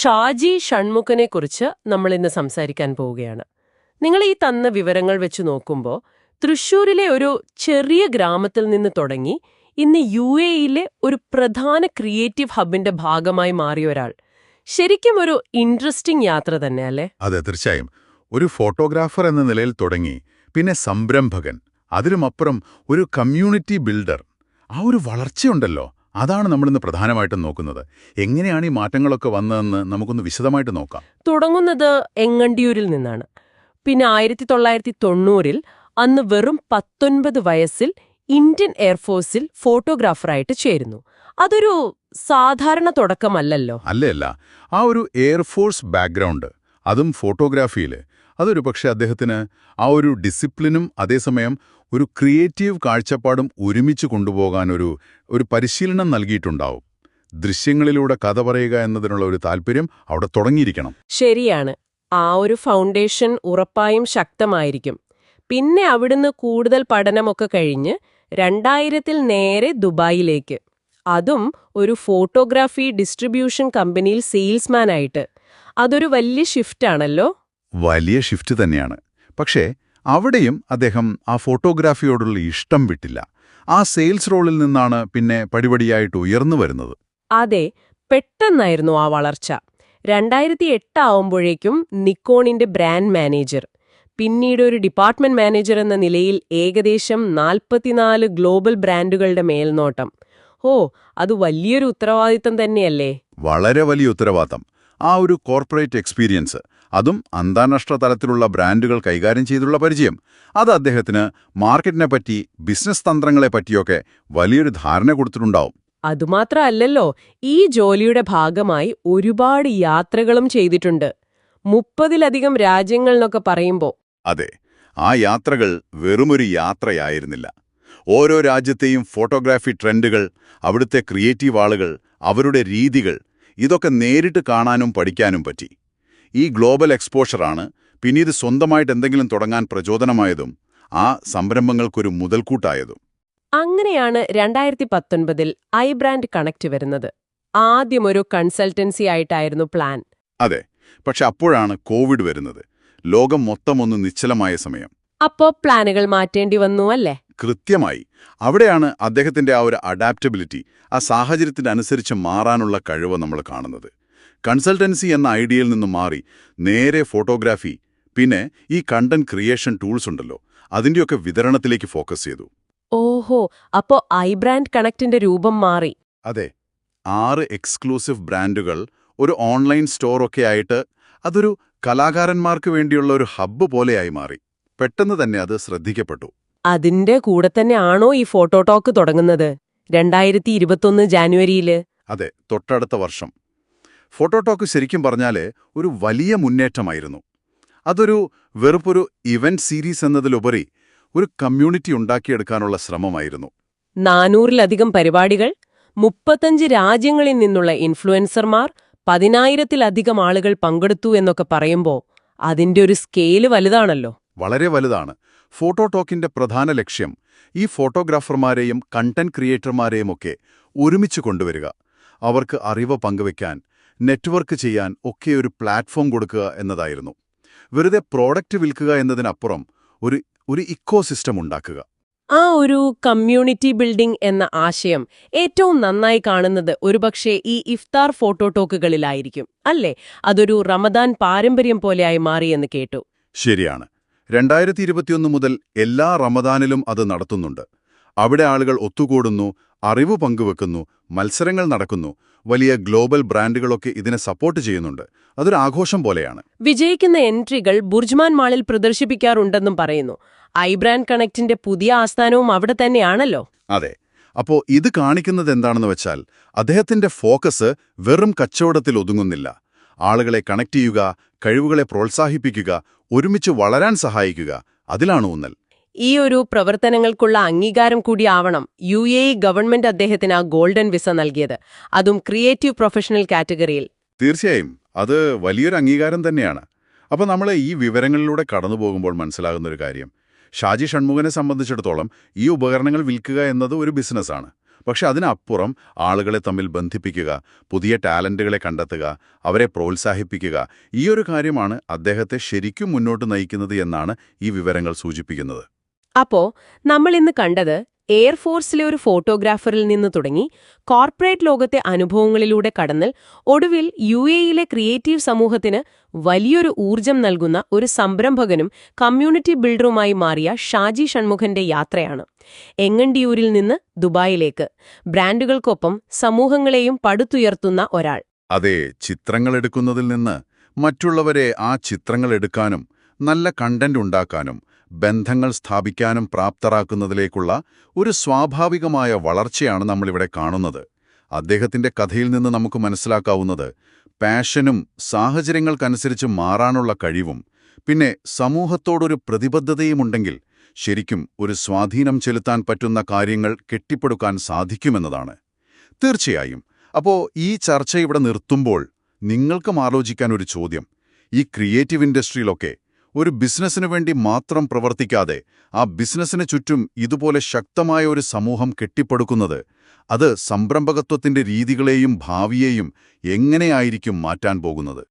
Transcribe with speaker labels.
Speaker 1: ഷാജി ഷൺമുഖനെ കുറിച്ച് നമ്മൾ ഇന്ന് സംസാരിക്കാൻ പോവുകയാണ്. നിങ്ങൾ ഈ തന്ന വിവരങ്ങൾ വെച്ച് നോക്കുമ്പോൾ തൃശൂരിലെ ഒരു ചെറിയ ഗ്രാമത്തിൽ നിന്ന് തുടങ്ങി ഇന്ന് യു എയിലെ ഒരു പ്രധാന ക്രിയേറ്റീവ് ഹബിന്റെ ഭാഗമായി മാറിയ ഒരാൾ. ശരിക്കും ഒരു ഇൻട്രസ്റ്റിംഗ് യാത്ര തന്നെ അല്ലേ?
Speaker 2: അതെ തീർച്ചയായും. ഒരു ഫോട്ടോഗ്രാഫർ എന്ന നിലയിൽ തുടങ്ങി പിന്നെ സംരംഭകൻ അതിനുമപ്പുറം ഒരു കമ്മ്യൂണിറ്റി ബിൽഡർ. ആ ഒരു വളർച്ചയുണ്ടല്ലോ. അതാണ് നമ്മളിന്ന് പ്രധാനമായിട്ടും നോക്കുന്നത്. എങ്ങനെയാണ് ഈ മാറ്റങ്ങളൊക്കെ വന്നതെന്ന് നമുക്കൊന്ന് വിശദമായിട്ട് നോക്കാം.
Speaker 1: തുടങ്ങുന്നത് എങ്ങണ്ടിയൂരിൽ നിന്നാണ്. പിന്നെ ആയിരത്തി തൊള്ളായിരത്തി തൊണ്ണൂറിൽ അന്ന് വെറും പത്തൊൻപത് വയസ്സിൽ ഇന്ത്യൻ എയർഫോഴ്സിൽ ഫോട്ടോഗ്രാഫറായിട്ട് ചേരുന്നു. അതൊരു സാധാരണ തുടക്കമല്ലല്ലോ?
Speaker 2: അല്ലല്ല ആ ഒരു എയർഫോഴ്സ് ബാക്ക്ഗ്രൗണ്ട് അതും ഫോട്ടോഗ്രാഫിയിൽ അതൊരു പക്ഷേ അദ്ദേഹത്തിന് ആ ഒരു ഡിസിപ്ലിനും അതേസമയം ഒരു ക്രിയേറ്റീവ് കാഴ്ചപ്പാടും ഒരുമിച്ച് കൊണ്ടുപോകാൻ ഒരു ഒരു പരിശീലനം നൽകിയിട്ടുണ്ടാവും. ദൃശ്യങ്ങളിലൂടെ കഥ പറയുക എന്നതിനുള്ള ഒരു താല്പര്യം അവിടെ തുടങ്ങിയിരിക്കണം.
Speaker 1: ശരിയാണ്. ആ ഒരു ഫൗണ്ടേഷൻ ഉറപ്പായും ശക്തമായിരിക്കും. പിന്നെ അവിടുന്ന് കൂടുതൽ പഠനമൊക്കെ കഴിഞ്ഞ് രണ്ടായിരത്തിൽ നേരെ ദുബായിലേക്ക്. അതും ഒരു ഫോട്ടോഗ്രാഫി ഡിസ്ട്രിബ്യൂഷൻ കമ്പനിയിൽ സെയിൽസ്മാനായിട്ട്. അതൊരു വലിയ ഷിഫ്റ്റാണല്ലോ
Speaker 2: വലിയ ഷിഫ്റ്റ് തന്നെയാണ്. പക്ഷേ അവിടെയും അദ്ദേഹം ആ ഫോട്ടോഗ്രാഫിയോടുള്ള ഇഷ്ടം വിട്ടില്ല. ആ സെയിൽസ് റോളിൽ നിന്നാണ് പിന്നെ പടിപടിയായിട്ട് ഉയർന്നു വരുന്നത്.
Speaker 1: അതെ പെട്ടെന്നായിരുന്നു ആ വളർച്ച. രണ്ടായിരത്തി എട്ടാവുമ്പോഴേക്കും നിക്കോണിന്റെ ബ്രാൻഡ് മാനേജർ. പിന്നീട് ഒരു ഡിപ്പാർട്ട്മെന്റ് മാനേജർ എന്ന നിലയിൽ ഏകദേശം നാൽപ്പത്തിനാല് ഗ്ലോബൽ ബ്രാൻഡുകളുടെ മേൽനോട്ടം. ഓ അത് വലിയൊരു ഉത്തരവാദിത്തം തന്നെയല്ലേ?
Speaker 2: വളരെ വലിയ ഉത്തരവാദിത്തം. ആ ഒരു കോർപ്പറേറ്റ് എക്സ്പീരിയൻസ്. അതും അന്താരാഷ്ട്ര തലത്തിലുള്ള ബ്രാൻഡുകൾ കൈകാര്യം ചെയ്തുള്ള പരിചയം. അത് അദ്ദേഹത്തിന് മാർക്കറ്റിനെ പറ്റി ബിസിനസ് തന്ത്രങ്ങളെ പറ്റിയൊക്കെ വലിയൊരു ധാരണ കൊടുത്തിട്ടുണ്ടാവും.
Speaker 1: അതുമാത്രമല്ലല്ലോ ഈ ജോലിയുടെ ഭാഗമായി ഒരുപാട് യാത്രകളും ചെയ്തിട്ടുണ്ട്. മുപ്പതിലധികം രാജ്യങ്ങളെന്നൊക്കെ പറയുമ്പോൾ
Speaker 2: അതെ ആ യാത്രകൾ വെറുമൊരു യാത്രയായിരുന്നില്ല. ഓരോ രാജ്യത്തെയും ഫോട്ടോഗ്രാഫി ട്രെൻഡുകൾ അവിടുത്തെ ക്രിയേറ്റീവ് ആളുകൾ അവരുടെ രീതികൾ ഇതൊക്കെ നേരിട്ട് കാണാനും പഠിക്കാനും പറ്റി. ഈ ഗ്ലോബൽ എക്സ്പോഷറാണ് പിന്നീട് സ്വന്തമായിട്ട് എന്തെങ്കിലും തുടങ്ങാൻ പ്രചോദനമായതും ആ സംരംഭങ്ങൾക്കൊരു മുതൽക്കൂട്ടായതും.
Speaker 1: അങ്ങനെയാണ് രണ്ടായിരത്തി പത്തൊൻപതിൽ ഐ ബ്രാൻഡ് കണക്ട് വരുന്നത്. ആദ്യം ഒരു കൺസൾട്ടൻസി ആയിട്ടായിരുന്നു പ്ലാൻ.
Speaker 2: അതെ പക്ഷെ അപ്പോഴാണ് കോവിഡ് വരുന്നത്. ലോകം മൊത്തം ഒന്ന് നിശ്ചലമായ സമയം.
Speaker 1: അപ്പോ പ്ലാനുകൾ മാറ്റേണ്ടി വന്നു അല്ലേ?
Speaker 2: കൃത്യമായി. അവിടെയാണ് അദ്ദേഹത്തിന്റെ ആ ഒരു അഡാപ്റ്റബിലിറ്റി ആ സാഹചര്യത്തിനനുസരിച്ച് മാറാനുള്ള കഴിവ് നമ്മൾ കാണുന്നത്. കൺസൾട്ടൻസി എന്ന ഐഡിയയിൽ നിന്ന് മാറി നേരെ ഫോട്ടോഗ്രാഫി പിന്നെ ഈ കണ്ടന്റ് ക്രിയേഷൻ ടൂൾസ് ഉണ്ടല്ലോ അതിന്റെയൊക്കെ വിതരണത്തിലേക്ക് ഫോക്കസ് ചെയ്തു.
Speaker 1: ഓഹോ അപ്പോ ഐ ബ്രാൻഡ് കണക്റ്റിന്റെ രൂപം മാറി.
Speaker 2: അതെ ആറ് എക്സ്ക്ലൂസീവ് ബ്രാൻഡുകൾ ഒരു ഓൺലൈൻ സ്റ്റോറൊക്കെ ആയിട്ട് അതൊരു കലാകാരന്മാർക്ക് വേണ്ടിയുള്ള ഒരു ഹബ്ബ് പോലെയായി മാറി. പെട്ടെന്ന് തന്നെ അത് ശ്രദ്ധിക്കപ്പെട്ടു.
Speaker 1: അതിന്റെ കൂടെ തന്നെ ആണോ ഈ ഫോട്ടോ ടോക്ക് തുടങ്ങുന്നത്? രണ്ടായിരത്തി ഇരുപത്തൊന്ന് ജാനുവരിയിൽ?
Speaker 2: അതെ തൊട്ടടുത്ത വർഷം. ഫോട്ടോടോക്ക് ശരിക്കും പറഞ്ഞാൽ ഒരു വലിയ മുന്നേറ്റമായിരുന്നു. അതൊരു വെറുപ്പൊരു ഇവന്റ് സീരീസ് എന്നതിലുപരി ഒരു കമ്മ്യൂണിറ്റി ഉണ്ടാക്കിയെടുക്കാനുള്ള ശ്രമമായിരുന്നു.
Speaker 1: നാനൂറിലധികം പരിപാടികൾ മുപ്പത്തഞ്ച് രാജ്യങ്ങളിൽ നിന്നുള്ള ഇൻഫ്ലുവൻസർമാർ പതിനായിരത്തിലധികം ആളുകൾ പങ്കെടുത്തു എന്നൊക്കെ പറയുമ്പോൾ അതിന്റെ ഒരു സ്കെയിൽ വലുതാണല്ലോ.
Speaker 2: വളരെ വലുതാണ്. ഫോട്ടോ ഫോട്ടോടോക്കിന്റെ പ്രധാന ലക്ഷ്യം ഈ ഫോട്ടോഗ്രാഫർമാരെയും കണ്ടന്റ് ക്രിയേറ്റർമാരെയും ഒക്കെ ഒരുമിച്ച് കൊണ്ടുവരിക. അവർക്ക് അറിവ് പങ്കുവയ്ക്കാൻ നെറ്റ്വർക്ക് ചെയ്യാൻ ഒക്കെ ഒരു പ്ലാറ്റ്ഫോം കൊടുക്കുക എന്നതായിരുന്നു. വെറുതെ പ്രോഡക്റ്റ് വിൽക്കുക എന്നതിനപ്പുറം ഒരു ഒരു ഇക്കോസിസ്റ്റം ഉണ്ടാക്കുക.
Speaker 1: ആ ഒരു കമ്മ്യൂണിറ്റി ബിൽഡിംഗ് എന്ന ആശയം ഏറ്റവും നന്നായി കാണുന്നത് ഒരുപക്ഷെ ഈ ഇഫ്താർ ഫോട്ടോ ടോക്കുകളിലായിരിക്കും അല്ലേ? അതൊരു റമദാൻ പാരമ്പര്യം പോലെയായി മാറിയെന്ന് കേട്ടു.
Speaker 2: ശരിയാണ്. രണ്ടായിരത്തി ഇരുപത്തിയൊന്ന് മുതൽ എല്ലാ റമദാനിലും അത് നടത്തുന്നുണ്ട്. അവിടെ ആളുകൾ ഒത്തുകൂടുന്നു അറിവ് പങ്കുവെക്കുന്നു മത്സരങ്ങൾ നടക്കുന്നു വലിയ ഗ്ലോബൽ ബ്രാൻഡുകളൊക്കെ ഇതിനെ സപ്പോർട്ട് ചെയ്യുന്നുണ്ട്. അതൊരു ആഘോഷം പോലെയാണ്.
Speaker 1: വിജയിക്കുന്ന എൻട്രികൾ ബുർജ്മാൻ മാളിൽ പ്രദർശിപ്പിക്കാറുണ്ടെന്നും പറയുന്നു. ഐ ബ്രാൻഡ് കണക്റ്റിന്റെ പുതിയ ആസ്ഥാനവും അവിടെ തന്നെയാണല്ലോ.
Speaker 2: അതെ. അപ്പോ ഇത് കാണിക്കുന്നത് എന്താണെന്ന് വെച്ചാൽ അദ്ദേഹത്തിന്റെ ഫോക്കസ് വെറും കച്ചവടത്തിൽ ഒതുങ്ങുന്നില്ല. ആളുകളെ കണക്ട് ചെയ്യുക കഴിവുകളെ പ്രോത്സാഹിപ്പിക്കുക ഒരുമിച്ച് വളരാൻ സഹായിക്കുക അതിലാണ് ഊന്നൽ.
Speaker 1: ഈ ഒരു പ്രവർത്തനങ്ങൾക്കുള്ള അംഗീകാരം കൂടിയാവണം യു എ ഇ ഗവൺമെന്റ് അദ്ദേഹത്തിന് ആ ഗോൾഡൻ വിസ നൽകിയത്. അതും ക്രിയേറ്റീവ് പ്രൊഫഷണൽ കാറ്റഗറിയിൽ.
Speaker 2: തീർച്ചയായും. അത് വലിയൊരു അംഗീകാരം തന്നെയാണ്. അപ്പോൾ നമ്മൾ ഈ വിവരങ്ങളിലൂടെ കടന്നു പോകുമ്പോൾ മനസ്സിലാകുന്ന ഒരു കാര്യം. ഷാജി ഷൺമുഖനെ സംബന്ധിച്ചിടത്തോളം ഈ ഉപകരണങ്ങൾ വിൽക്കുക എന്നത് ഒരു ബിസിനസ്സാണ് പക്ഷെ അതിനപ്പുറം ആളുകളെ തമ്മിൽ ബന്ധിപ്പിക്കുക പുതിയ ടാലന്റുകളെ കണ്ടെത്തുക അവരെ പ്രോത്സാഹിപ്പിക്കുക ഈ ഒരു കാര്യമാണ് അദ്ദേഹത്തെ ശരിക്കും മുന്നോട്ട് നയിക്കുന്നത് എന്നാണ് ഈ വിവരങ്ങൾ സൂചിപ്പിക്കുന്നത്.
Speaker 1: അപ്പോ നമ്മൾ ഇന്ന് കണ്ടത് എയർഫോഴ്സിലെ ഒരു ഫോട്ടോഗ്രാഫറിൽ നിന്ന് തുടങ്ങി കോർപ്പറേറ്റ് ലോകത്തെ അനുഭവങ്ങളിലൂടെ കടന്നൽ ഒടുവിൽ യു എയിലെ ക്രിയേറ്റീവ് സമൂഹത്തിന് വലിയൊരു ഊർജം നൽകുന്ന ഒരു സംരംഭകനും കമ്മ്യൂണിറ്റി ബിൽഡറുമായി മാറിയ ഷാജി ഷൺമുഖന്റെ യാത്രയാണ്. എങ്ങണ്ടിയൂരിൽ നിന്ന് ദുബായിലേക്ക്. ബ്രാൻഡുകൾക്കൊപ്പം സമൂഹങ്ങളെയും പടുത്തുയർത്തുന്ന ഒരാൾ.
Speaker 2: അതെ ചിത്രങ്ങൾ എടുക്കുന്നതിൽ നിന്ന് മറ്റുള്ളവരെ ആ ചിത്രങ്ങൾ എടുക്കാനും നല്ല കണ്ടന്റ് ഉണ്ടാക്കാനും ബന്ധങ്ങൾ സ്ഥാപിക്കാനും പ്രാപ്തരാക്കുന്നതിലേക്കുള്ള ഒരു സ്വാഭാവികമായ വളർച്ചയാണ് നമ്മളിവിടെ കാണുന്നത്. അദ്ദേഹത്തിന്റെ കഥയിൽ നിന്ന് നമുക്ക് മനസ്സിലാക്കാവുന്നത് പാഷനും സാഹചര്യങ്ങൾക്കനുസരിച്ച് മാറാനുള്ള കഴിവും പിന്നെ സമൂഹത്തോടൊരു പ്രതിബദ്ധതയുമുണ്ടെങ്കിൽ ശരിക്കും ഒരു സ്വാധീനം ചെലുത്താൻ പറ്റുന്ന കാര്യങ്ങൾ കെട്ടിപ്പടുക്കാൻ സാധിക്കുമെന്നതാണ്. തീർച്ചയായും അപ്പോൾ ഈ ചർച്ച ഇവിടെ നിർത്തുമ്പോൾ നിങ്ങൾക്കും ആലോചിക്കാൻ ഒരു ചോദ്യം. ഈ ക്രിയേറ്റീവ് ഇൻഡസ്ട്രിയിലൊക്കെ ഒരു ബിസിനസ്സിനു വേണ്ടി മാത്രം പ്രവർത്തിക്കാതെ ആ ബിസിനസ്സിന് ചുറ്റും ഇതുപോലെ ശക്തമായ ഒരു സമൂഹം കെട്ടിപ്പടുക്കുന്നത് അത് സംരംഭകത്വത്തിന്റെ രീതികളെയും ഭാവിയെയും എങ്ങനെയായിരിക്കും മാറ്റാൻ പോകുന്നത്?